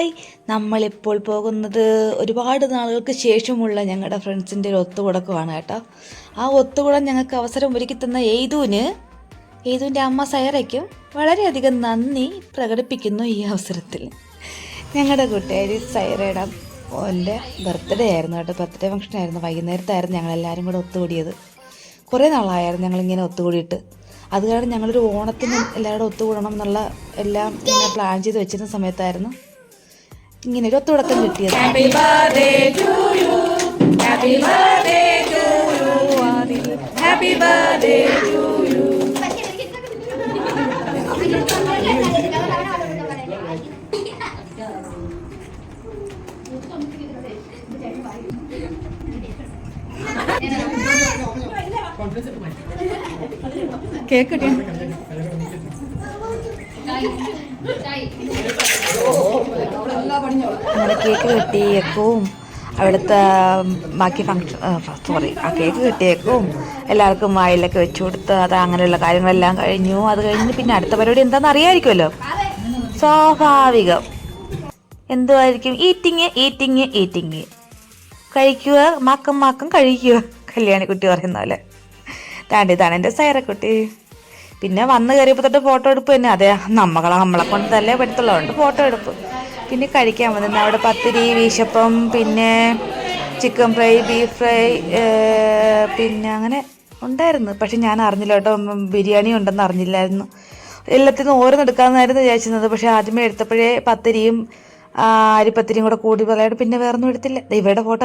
Hi നമ്മളിപ്പോൾ പോകുന്നത് ഒരുപാട് നാളുകൾക്ക് ശേഷമുള്ള ഞങ്ങളുടെ ഫ്രണ്ട്സിന്റെ ഒരു ഒത്തുകൂടക്കമാണ് കേട്ടോ. ആ ഒത്തുകൂടം ഞങ്ങൾക്ക് അവസരം ഒരുക്കി തന്ന എയ്തുവിന് എയ്തുവിന്റെ അമ്മ സൈറയ്ക്കും വളരെയധികം നന്ദി പ്രകടിപ്പിക്കുന്നു ഈ അവസരത്തിൽ. ഞങ്ങളുടെ കൂട്ടുകാരി സൈറയുടെ എന്റെ ബർത്ത്ഡേ ആയിരുന്നു കേട്ടോ. ബർത്ത്ഡേ ഫംഗ്ഷൻ ആയിരുന്നു. വൈകുന്നേരത്തായിരുന്നു ഞങ്ങളെല്ലാവരും കൂടെ ഒത്തുകൂടിയത്. കുറേ നാളായിരുന്നു ഞങ്ങളിങ്ങനെ ഒത്തുകൂടിയിട്ട്. അത് കാരണം ഞങ്ങളൊരു ഓണത്തിന് എല്ലാവരും ഒത്തുകൂടണം എന്നുള്ള എല്ലാം പ്ലാൻ ചെയ്ത് വെച്ചിരുന്ന സമയത്തായിരുന്നു. ഇങ്ങനെ ഒരു ഒത്തുടക്കം കിട്ടിയത്. കേക്ക് കിട്ടിയ? അങ്ങനെ കേക്ക് കിട്ടിയേക്കും അവിടുത്തെ ബാക്കി ഫങ്ഷൻ സോറി ആ കേക്ക് കിട്ടിയേക്കും എല്ലാവർക്കും വായിലൊക്കെ വെച്ച് കൊടുത്ത് അത് അങ്ങനെയുള്ള കാര്യങ്ങളെല്ലാം കഴിഞ്ഞു. അത് കഴിഞ്ഞ് പിന്നെ അടുത്ത പരിപാടി എന്താണെന്ന് അറിയാമായിരിക്കുമല്ലോ? സ്വാഭാവികം. എന്തുമായിരിക്കും ഈറ്റിങ് ഈറ്റിങ് ഈറ്റിങ് കഴിക്കുക മാക്കം മാക്കം കഴിക്കുക. കല്യാണിക്കുട്ടി പറയുന്ന പോലെ. താണ്ടി എന്റെ സൈറക്കുട്ടി. പിന്നെ വന്ന് കയറിയപ്പോൾ തൊട്ട് ഫോട്ടോ എടുപ്പ് തന്നെ. അതെ നമ്മളെ നമ്മളെ കൊണ്ട് തന്നെ പറ്റത്തുള്ളതുകൊണ്ട് ഫോട്ടോ എടുപ്പ്. പിന്നെ കഴിക്കാൻ വന്നിരുന്നു. അവിടെ പത്തിരി വീശപ്പം പിന്നെ ചിക്കൻ ഫ്രൈ ബീഫ് ഫ്രൈ പിന്നെ അങ്ങനെ ഉണ്ടായിരുന്നു. പക്ഷെ ഞാൻ അറിഞ്ഞില്ല കേട്ടോ. ബിരിയാണി ഉണ്ടെന്ന് അറിഞ്ഞില്ലായിരുന്നു. എല്ലാത്തിനും ഓരോന്നെടുക്കാമെന്നായിരുന്നു വിചാരിച്ചിരുന്നത്. പക്ഷെ ആദ്യമേ എടുത്തപ്പോഴേ പത്തിരിയും അരിപ്പത്തിരിയും കൂടെ കൂടി പറയാണ്ട് പിന്നെ വേറൊന്നും എടുത്തില്ല. ഇവരുടെ ഫോട്ടോ